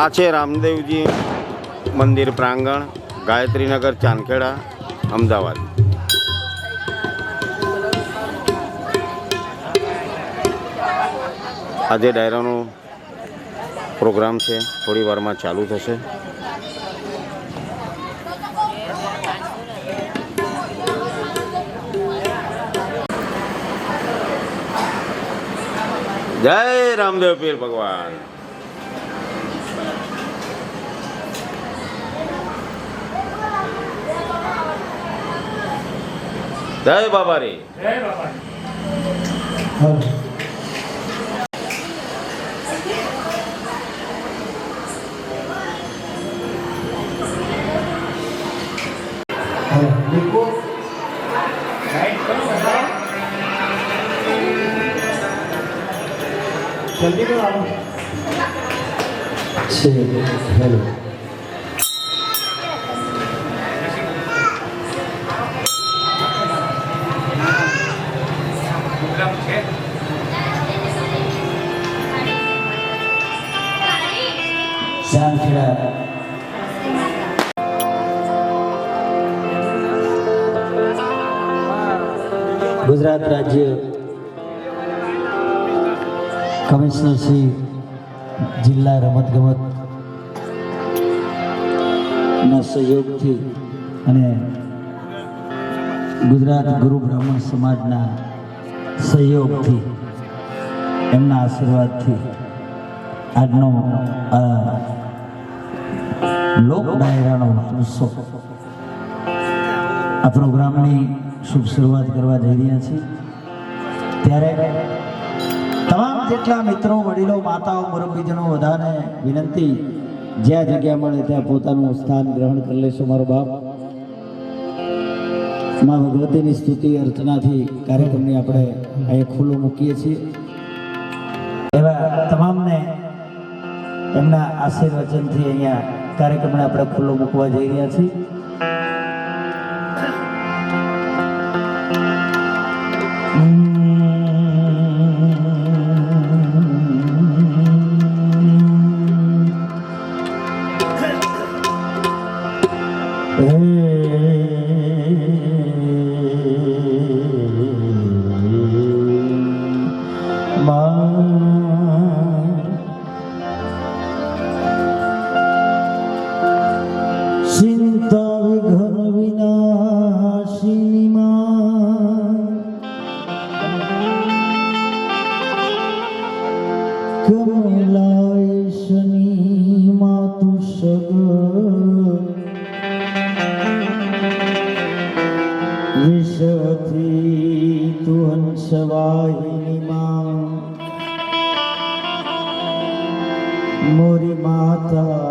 આ છે રામદેવજી મંદિર પ્રાંગણ, ગાયત્રીનગર, ચાંદખેડા, અમદાવાદ. આજે ડાયરાનો પ્રોગ્રામ છે, થોડી વારમાં ચાલુ થશે. જય રામદેવ પીર ભગવાન. જય બાબા રે છે હેલો ચાંદખેડા ગુજરાત રાજ્ય કમિશનર શ્રી જિલ્લા રમતગમતના સહયોગથી અને ગુજરાત ગુરુ બ્રાહ્મણ સમાજના સહયોગથી, એમના આશીર્વાદથી આજનો લોક ડાયરાનો ઉત્સવ આ પ્રોગ્રામની શુભ શરૂઆત કરવા જઈ રહ્યા છીએ. ત્યારે તમામ જેટલા મિત્રો, વડીલો, માતાઓ, મુરબ્બીજનો બધાને વિનંતી, જ્યાં જગ્યા મળે ત્યાં પોતાનું સ્થાન ગ્રહણ કરી લેશો મારો બાપ. માં ભગવતીની સ્તુતિ, અર્ચનાથી કાર્યક્રમને આપણે અહીંયા ખુલ્લો મૂકીએ છીએ. એવા તમામને એમના આશીર્વચનથી અહીંયા કાર્યક્રમને આપણે ખુલ્લો મૂકવા જઈ રહ્યા છીએ. Mm-hmm. વિષથી તુ હંસવાહિની મોરી માતા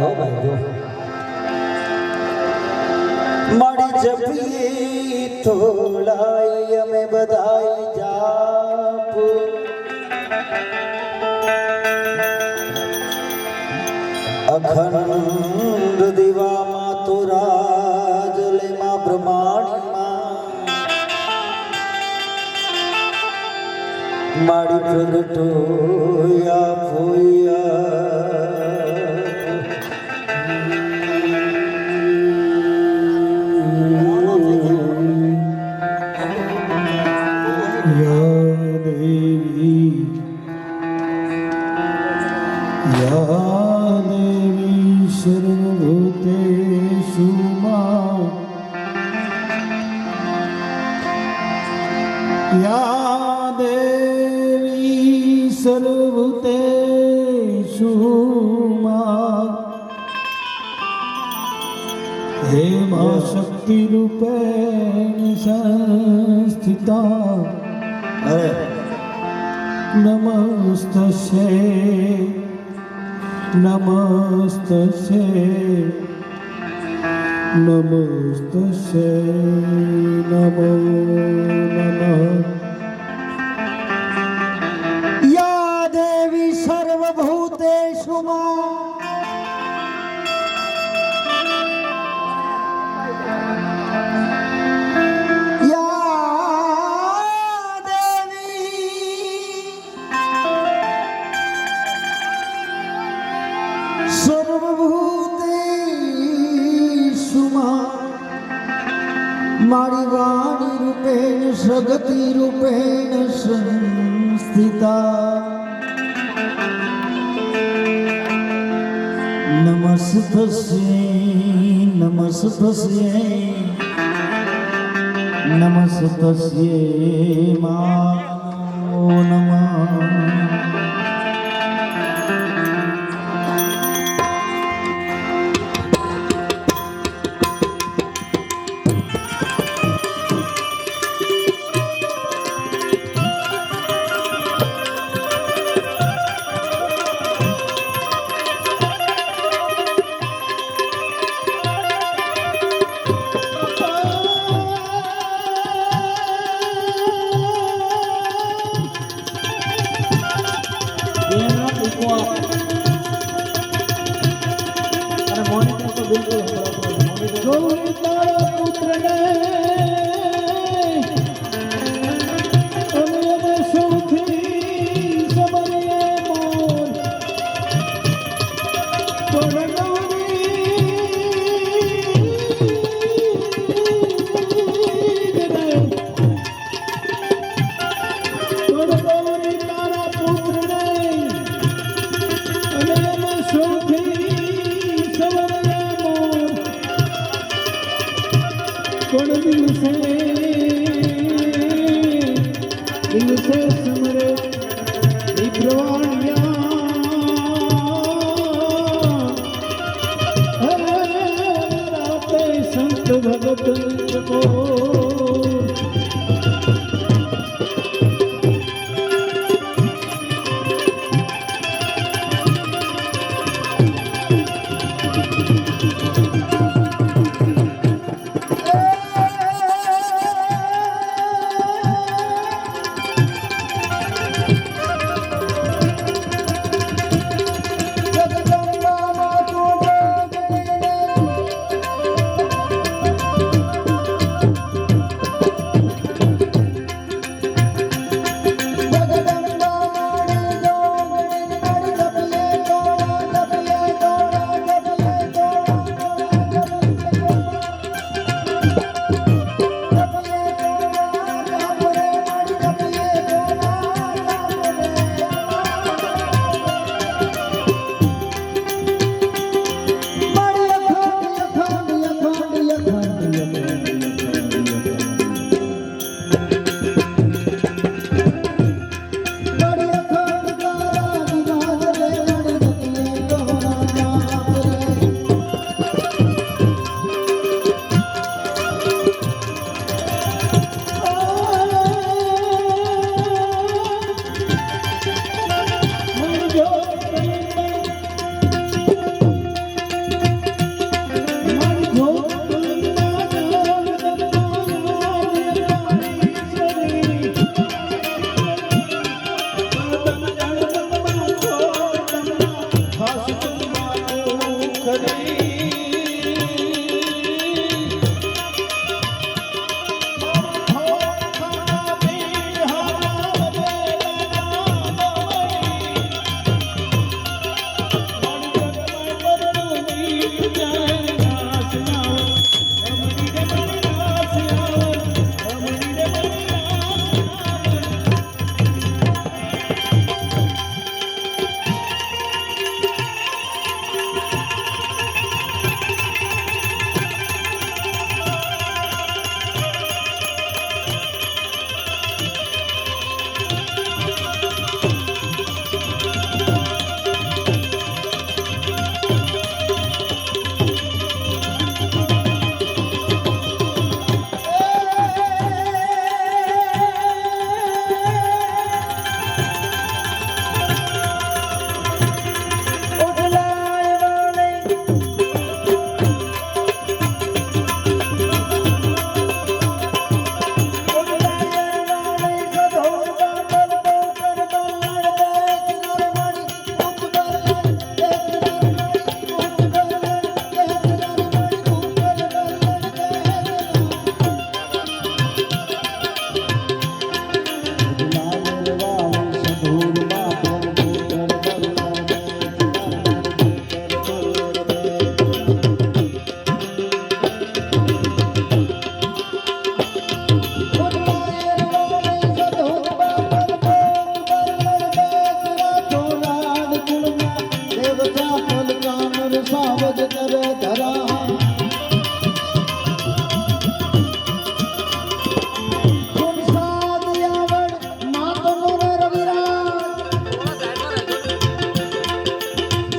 જાય કપાય હો ભાઈ જો મારી જપી થોડાઈ અમે બધાઈ જાપ અખંડ દીવામાં તો રાજ લેમાં બ્રહ્માંડમાં મારી પ્રગટોયા ફોયા સર્વતેષુ માં હે મા શક્તિ રૂપે સંસ્થિતા. અરે. નમસ્તશે નમસ્તશે નમસ્તશે નમો નમઃ. તસ્યે નમસ્તસ્યે મા નમઃ.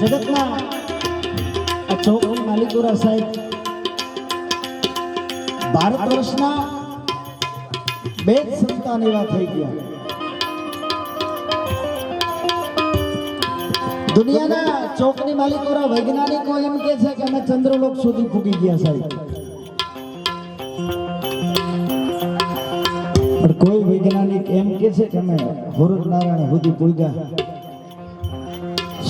જગતના આ ચોકની માલિકોરા સાહેબ, ભારત વર્ષના બે જ સંતાન એવા થઈ ગયા. દુનિયાના ચોકની માલિકોરા વૈજ્ઞાનિકો એમ કે છે કે અમે ચંદ્રલોક સુધી પૂગી ગયા સાહેબ. પણ કોઈ વૈજ્ઞાનિક એમ કે છે કે અમે ભરૂચ નારાયણ સુધી પૂગ્યા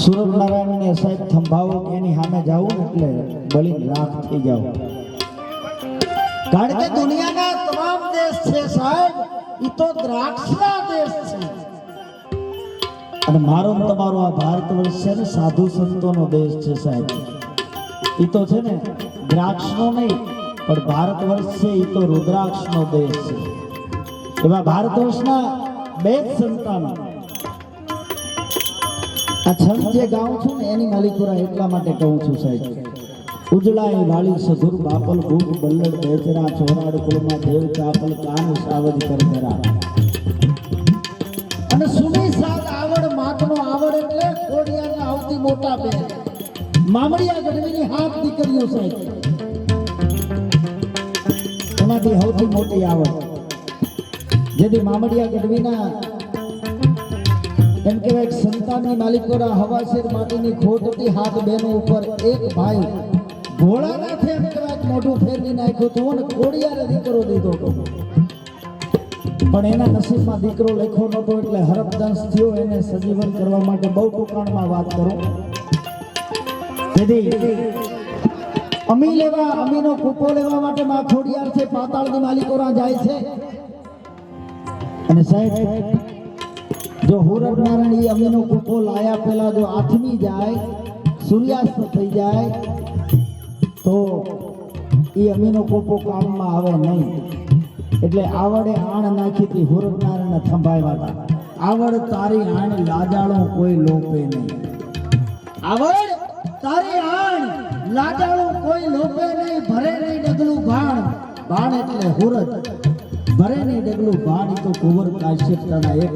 સુરત નારાયણને સાહેબ થંભાવો એની સામે જાવું એટલે બળી રાખ થઈ જાવ કારણ કે દુનિયાના તમામ દેશ છે સાહેબ એ તો દ્રાક્ષના દેશ છે. અને મારો તમારો આ ભારત વર્ષ છે ને સાધુ સંતોનો દેશ છે સાહેબ. એ તો છે ને દ્રાક્ષનો નહીં, પણ ભારત વર્ષ છે એ તો રુદ્રાક્ષનો દેશ છે. એવા ભારત વર્ષના બે જ સંતાન. આ છંદ જે ગાઉં છું ને એની માલિકુરા એટલા માટે કહું છું સાહેબ. ઉજળાય વાળી સધુર બાપલ ભૂખ, બલ્લડ બેચરા ચોરાડ, કુળમાં દેવ ચાપલ, કાન, સાવજ કરધરા અને સુની સાદ આવડ માટનો આવડ એટલે ખોડિયાના આવતી મોટા બે. મામડિયા ગઢવીની હાથ દીકરીઓ સાહેબ. એમાંથી સૌથી મોટી આવડ. જેથી મામડિયા ગઢવીના એમ કહેવાય સંતાનની માલિકોના હવાશેર માટીની ખોટ હાથ બેનો ઉપર એક ભાઈ ઘોડાના ફેર કહેવાય મોઢું ફેરવી નાખ્યું હતું અને કોડિયારે દીકરો દીધો હતો. પણ એના નસીબમાં દીકરો લેખો નહોતો એટલે હરપદંશ થયો. એને સજીવન કરવા માટે બહુ ટૂંકાણમાં વાત કરું. તેથી અમી લેવા, અમીનો કૂપો લેવા માટે માં ખોડિયાર છે પાતાળની માલિકોરા જાય છે. અને સાહેબ જો હુરત નારાયણ એ અમીનો કૂપો લાયા પેલા જો આથમી જાય, સૂર્યાસ્ત થઈ જાય, તો એ અમીનો કૂપો કામમાં આવે નહીં. એટલે આવડે આણ નાખી હતી હુરત નારાયણ થંભાવ્યા હતા. આવડ તારી આણ લાજાળો કોઈ લોપે નહીં. આવડ તારી આણ લાજાળો કોઈ લોપે નહીં. ભરે નહીં ડગલું ભાણ. ભાણ એટલે હુરત. ભરે નહીં ડગલું ભાણ તો કુંવર કાશ્યપ એક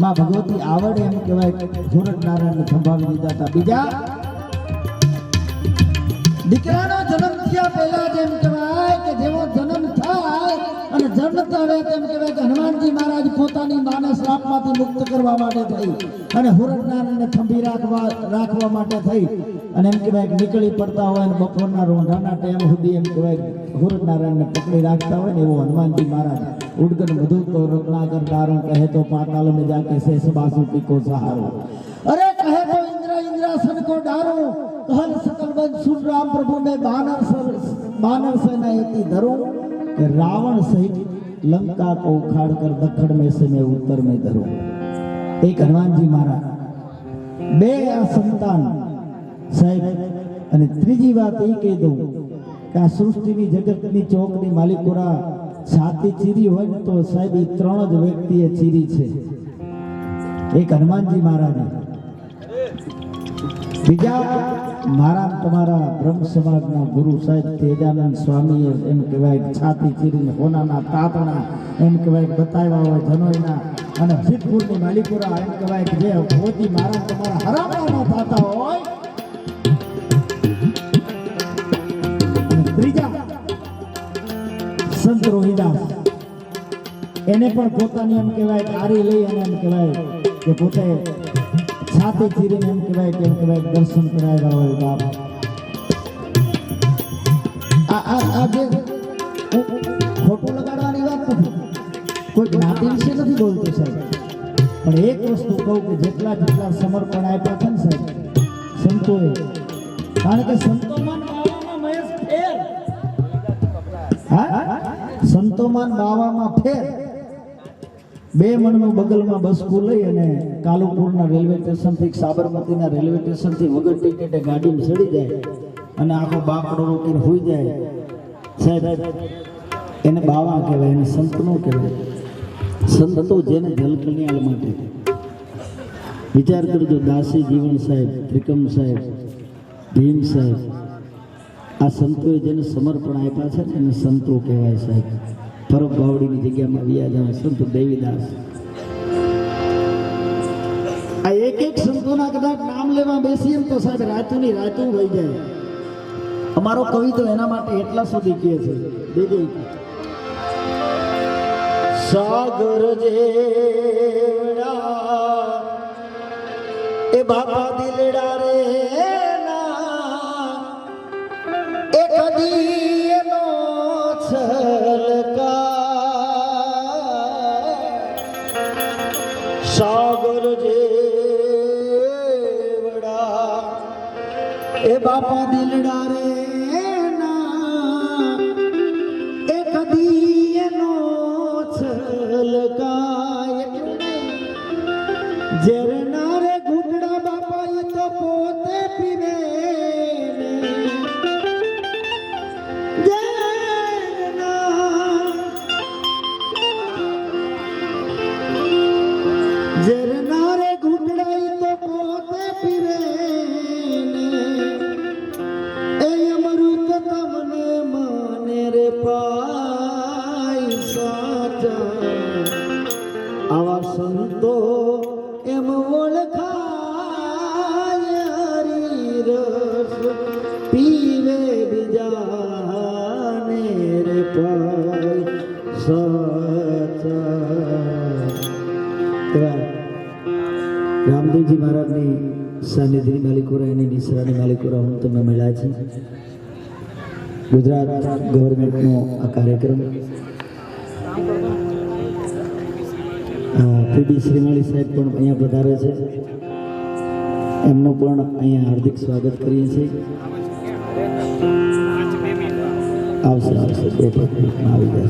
માં ભગવતી આવડે એમ કહેવાય. હુરત નારાયણને થંભાવી દીધા હતા. બીજા? દીકરાનો જન્મ થયા પહેલા જેમ કહેવાય કે જેવો જન્મ થાય અને જન્મતા રહે તેમ કહેવાય કે હનુમાનજી મહારાજ પોતાની માને શ્રાપમાંથી મુક્ત કરવા માટે થઈ અને હુરતનારાયણને થંભી રાખવા રાખવા માટે થઈ. અને એમ કહેવાય નીકળી પડતા હોય અને બપોરના રોંધાના ટાઈમ સુધી એમ કહેવાય હુરનારાયણને પકડી રાખતા હોય ને એવો હનુમાનજી મહારાજ ઉડગન બધું તો રત્ના કરતારો કહે તો પાતાલ મે જાકે શેષ બાસુ પીકો સહારો. અરે કહે તો ઇન્દ્ર ઇન્દ્રાસન કો ડારો, કહલ સકલ બંધ સુન રામ પ્રભુ મે બાનર સર, બાનર સેના એતી ધરો, કે રાવણ સહિત લંકા કો ઉખાડ કર દખણ મે સે મે ઉત્તર મે ધરો. એક હનુમાનજી મહારાજ, બે આ સંતાન સાહેબ, અને ત્રીજી વાત એ કહી દઉં કે આ સૃષ્ટિની જગતની ચોકની માલિકોરા છાતી ચીરી હોય ને તો સાહેબ, એ ત્રણ જ વ્યક્તિએ ચીરી છે. એક હનુમાનજી મહારાજ. બીજા, મારા તમારા બ્રહ્મ સમાજના ગુરુ સાહેબ તેજાનંદ સ્વામીએ એમ કહેવાય છાતી ચીરીને હોનાના તાતણા એમ કહેવાય, બતાવ્યા હોય જનોઈના અને સિદ્ધપુરની માલિકોરા એમ કહેવાય કે જે મોતી મારા તમારા હરામણા થતા હોય રોહિદાસ એને પણ પોતાની એમ કહેવાય આરી લઈ અને એમ કહેવાય કે પોતે છાતી ચીરીને એમ કહેવાય કે એમ કહેવાય દર્શન કરાવ્યા હોય બાપ. આ આ લગાડવાની વાત નથી. કોઈ જ્ઞાતિ વિશે નથી બોલતો સાહેબ. પણ એક વસ્તુ કહું કે જેટલા જેટલા સમર્પણ આપ્યા છે ને સાહેબ, સંતોએ. કારણ કે સંતોમાં સંતોમાં બાવામાં ફેર. બે મણનું બગલમાં બસકું લઈ અને કાલુપુરના રેલવે સ્ટેશનથી સાબરમતીના રેલવે સ્ટેશનથી વગર ટિકિટે ગાડીમાં ચડી જાય અને આખો બાપડો રોકીને હોઈ જાય. સાહેબ, એને બાવા કહેવાય, એને સંતનો કહેવાય. સંતો જેને જલકલ્યાણ માટે વિચાર કરજો, દાસી જીવન સાહેબ, ત્રિકમ સાહેબ, ભીમ સાહેબ આ સંતોએ જેને સમર્પણ આપ્યા છે એને સંતો કહેવાય સાહેબ. પરબ બાવડીની જગ્યામાં વ્યા જાવ સંત દેવીદાસ. આ એક એક સંતોના કદાચ નામ લેવા બેસીએ તો સાહેબ રાતુની રાતું વહી જાય. અમારો કવિ તો એના માટે એટલા સુધી કહે છે. દેજે સાગર જેવડા એ બાપા દિલડા રે. એનો છલકાય સાગર જેવડા એ બાપા દિલડા બીજાને રે રામદેવજી મહારાજની સાનિધ્યની માલિકોરા એની નિસરાની માલિકોરા હું તમને મળ્યા છે ગુજરાત ગવર્મેન્ટનો આ કાર્યક્રમ પીડી શ્રીમાળી સાહેબ પણ અહીંયા પધારે છે। એમનું પણ અહીંયા હાર્દિક સ્વાગત કરીએ છીએ। આવશે આવશે બે પાંચ મિનિટમાં આવી જશે